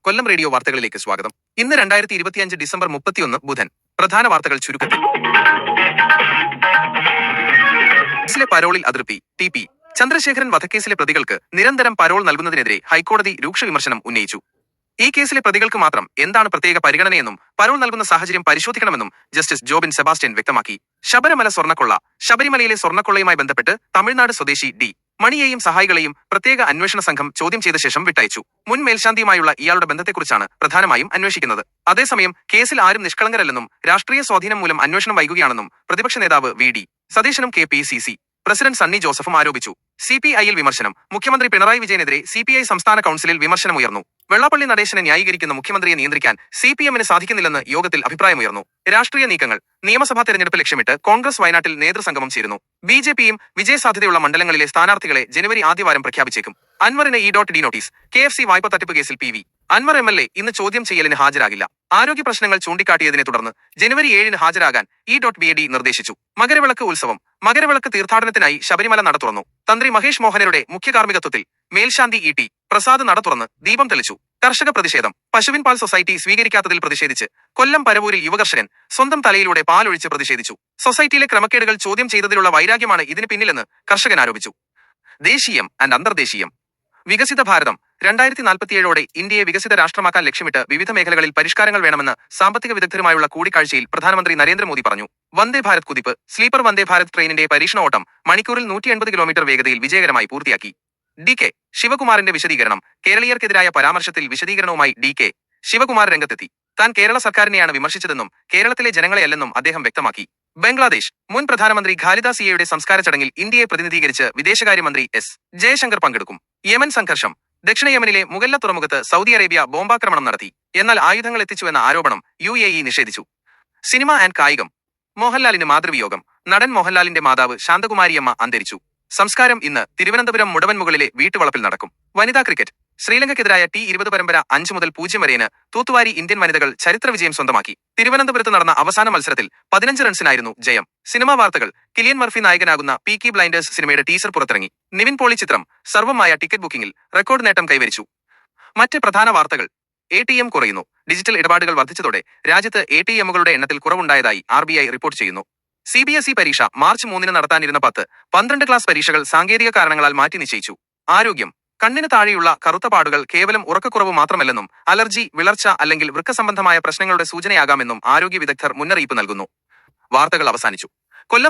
കൊല്ലം radio വാർത്തകളിലേക്ക് സ്വാഗതം. ഇന്ന് രണ്ടായിരത്തി ഇരുപത്തിയഞ്ച് ഡിസംബർ മുപ്പത്തിയൊന്ന് ബുധൻ. പ്രധാന വാർത്തകൾ ചുരുക്കത്തിൽ. കേസിലെ പരോളിൽ അതിർത്തി ടി പി. ചന്ദ്രശേഖരൻ വധക്കേസിലെ പ്രതികൾക്ക് നിരന്തരം പരോൾ നൽകുന്നതിനെതിരെ ഹൈക്കോടതി രൂക്ഷ വിമർശനം ഉന്നയിച്ചു. ഈ കേസിലെ പ്രതികൾക്ക് മാത്രം എന്താണ് പ്രത്യേക പരിഗണനയെന്നും പരോൾ നൽകുന്ന സാഹചര്യം പരിശോധിക്കണമെന്നും ജസ്റ്റിസ് ജോബിൻ സെബാസ്റ്റ്യൻ വ്യക്തമാക്കി. ശബരിമല സ്വർണക്കൊള്ള ശബരിമലയിലെ സ്വർണക്കൊള്ളയുമായി ബന്ധപ്പെട്ട് തമിഴ്നാട് സ്വദേശി ഡി. മണിയെയും സഹായികളെയും പ്രത്യേക അന്വേഷണ സംഘം ചോദ്യം ചെയ്ത ശേഷം വിട്ടയച്ചു. മുൻ മേൽശാന്തിയുമായുള്ള ഇയാളുടെ ബന്ധത്തെക്കുറിച്ചാണ് പ്രധാനമായും അന്വേഷിക്കുന്നത്. അതേസമയം കേസിൽ ആരും നിഷ്കളങ്കരല്ലെന്നും രാഷ്ട്രീയ സ്വാധീനം മൂലം അന്വേഷണം വൈകുകയാണെന്നും പ്രതിപക്ഷ നേതാവ് വി ഡി സതീശനും K P C C president Sunny ജോസഫും ആരോപിച്ചു. സി പി ഐയിൽ വിമർശനം. മുഖ്യമന്ത്രി പിണറായി വിജയനെതിരെ സി പി ഐ സംസ്ഥാന കൌൺസിലിൽ വിമർശനമുയർന്നു. വെള്ളാപ്പള്ളി നടേശനെ ന്യായീകരിക്കുന്ന മുഖ്യമന്ത്രിയെ നിയന്ത്രിക്കാൻ സി പി എമ്മിന് സാധിക്കുന്നില്ലെന്ന് യോഗത്തിൽ അഭിപ്രായമുയർന്നു. രാഷ്ട്രീയ നീക്കങ്ങൾ. നിയമസഭാ തെരഞ്ഞെടുപ്പ് ലക്ഷ്യമിട്ട് കോൺഗ്രസ് വയനാട്ടിൽ നേതൃസംഗമം ചേരുന്നു. ബി ജെ പിയും വിജയസാധ്യതയുള്ള മണ്ഡലങ്ങളിലെ സ്ഥാനാർത്ഥികളെ ജനുവരി ആദ്യവാരം പ്രഖ്യാപിച്ചേക്കും. അൻവറിന് E dot D notice. K F C വായ്പ തട്ടിപ്പ് കേസിൽ P V. Anvar M L A ഇന്ന് ചോദ്യം ചെയ്യലിന് ഹാജരാകില്ല. ആരോഗ്യ പ്രശ്നങ്ങൾ ചൂണ്ടിക്കാട്ടിയതിനെ തുടർന്ന് ജനുവരി ഏഴിന് ഹാജരാകാൻ E dot B A D നിർദ്ദേശിച്ചു. മകരവിളക്ക് ഉത്സവം. മകരവിളക്ക് തീർത്ഥാടനത്തിനായി ശബരിമല നട തുറന്നു. തന്ത്രി മഹേഷ് മോഹനരുടെ മുഖ്യകാർമ്മികത്വത്തിൽ മേൽശാന്തി ഇ ടി പ്രസാദ് നട തുറന്ന് ദീപം തെളിച്ചു. കർഷക പ്രതിഷേധം. പശുവിൻ പാൽ സൊസൈറ്റി സ്വീകരിക്കാത്തതിൽ പ്രതിഷേധിച്ച് കൊല്ലം പരവൂരിൽ യുവകർഷകൻ സ്വന്തം തലയിലൂടെ പാലൊഴിച്ച് പ്രതിഷേധിച്ചു. സൊസൈറ്റിയിലെ ക്രമക്കേടുകൾ ചോദ്യം ചെയ്തതിലുള്ള വൈരാഗ്യമാണ് ഇതിന് പിന്നിലെന്ന് കർഷകൻ ആരോപിച്ചു. ദേശീയം ആൻഡ് അന്തർദേശീയം. വികസിത ഭാരതം. രണ്ടായിരത്തി നാൽപ്പത്തിയേഴോടെ ഇന്ത്യയെ വികസിത രാഷ്ട്രമാക്കാൻ ലക്ഷ്യമിട്ട് വിവിധ മേഖലകളിൽ പരിഷ്കാരങ്ങൾ വേണമെന്ന് സാമ്പത്തിക വിദഗ്ധരുമായുള്ള കൂടിക്കാഴ്ചയിൽ പ്രധാനമന്ത്രി നരേന്ദ്രമോദി പറഞ്ഞു. വന്ദേ ഭാരത് കുതിപ്പ് സ്ലീപ്പർ വന്ദേ ഭാരത് ട്രെയിനിന്റെ പരീക്ഷണ ഓട്ടം മണിക്കൂറിൽ നൂറ്റി എൺപത് കിലോമീറ്റർ വേഗതയിൽ വിജയകരമായി പൂർത്തിയാക്കി. ഡി കെ ശിവകുമാറിന്റെ വിശദീകരണം കേരളീയർക്കെതിരായ പരാമർശത്തിൽ വിശദീകരണവുമായി ഡി കെ ശിവകുമാർ രംഗത്തെത്തി. താൻ കേരള സർക്കാരിനെയാണ് വിമർശിച്ചതെന്നും കേരളത്തിലെ ജനങ്ങളെയല്ലെന്നും അദ്ദേഹം വ്യക്തമാക്കി. ബംഗ്ലാദേശ് മുൻ പ്രധാനമന്ത്രി ഖാലിദ സിയയുടെ സംസ്കാര ചടങ്ങിൽ ഇന്ത്യയെ പ്രതിനിധീകരിച്ച് വിദേശകാര്യമന്ത്രി എസ്. ജയശങ്കർ പങ്കെടുക്കും. യമൻ സംഘർഷം ദക്ഷിണ യമനിലെ മുഗല്ല തുറമുഖത്ത് സൗദി അറേബ്യ ബോംബാക്രമണം നടത്തി. എന്നാൽ ആയുധങ്ങൾ എത്തിച്ചുവെന്ന ആരോപണം യു എ ഇ നിഷേധിച്ചു. സിനിമ ആൻഡ് കായികം. മോഹൻലാലിന് മാതൃവിയോഗം. നടൻ മോഹൻലാലിന്റെ മാതാവ് ശാന്തകുമാരിയമ്മ അന്തരിച്ചു. സംസ്കാരം ഇന്ന് തിരുവനന്തപുരം മുടവൻ മുകളിലെ വീട്ടുവളപ്പിൽ നടക്കും. വനിതാ ക്രിക്കറ്റ്. ശ്രീലങ്കയ്ക്കെതിരായ ടി ഇരുപത് പരമ്പര അഞ്ച് മുതൽ പൂജ്യം വരെയാണ് തൂത്തുവാരി ഇന്ത്യൻ വനിതകൾ ചരിത്ര വിജയം സ്വന്തമാക്കി. തിരുവനന്തപുരത്ത് നടന്ന അവസാന മത്സരത്തിൽ പതിനഞ്ച് റൺസിനായിരുന്നു ജയം. സിനിമാ വാർത്തകൾ കിലിയൻ മർഫി നായകനാകുന്ന പി കി ബ്ലൈൻഡേഴ്സ് സിനിമയുടെ ടീസർ പുറത്തിറങ്ങി. നിവിൻ പോളി ചിത്രം സർവമായ ടിക്കറ്റ് ബുക്കിംഗിൽ റെക്കോർഡ് നേട്ടം കൈവരിച്ചു. മറ്റ് പ്രധാന വാർത്തകൾ എ ടി എം കുറയുന്നു. ഡിജിറ്റൽ ഇടപാടുകൾ വർദ്ധിച്ചതോടെ രാജ്യത്ത് എ ടി എമ്മുകളുടെ എണ്ണത്തിൽ കുറവുണ്ടായതായി ആർ ബി ഐ റിപ്പോർട്ട് ചെയ്യുന്നു. സി ബി എസ് ഇ പരീക്ഷ മാർച്ച് മൂന്നിന് നടത്താനിരുന്ന പത്ത് പന്ത്രണ്ട് ക്ലാസ് പരീക്ഷകൾ സാങ്കേതിക കാരണങ്ങളാൽ മാറ്റി നിശ്ചയിച്ചു. ആരോഗ്യം കണ്ണിന് താഴെയുള്ള കറുത്ത പാടുകൾ കേവലം ഉറക്കക്കുറവ് മാത്രമല്ലെന്നും അലർജി വിളർച്ച അല്ലെങ്കിൽ വൃക്ക സംബന്ധമായ പ്രശ്നങ്ങളുടെ സൂചനയാകാമെന്നും ആരോഗ്യ വിദഗ്ധർ മുന്നറിയിപ്പ് നൽകുന്നു. വാർത്തകൾ അവസാനിച്ചു. കൊല്ലം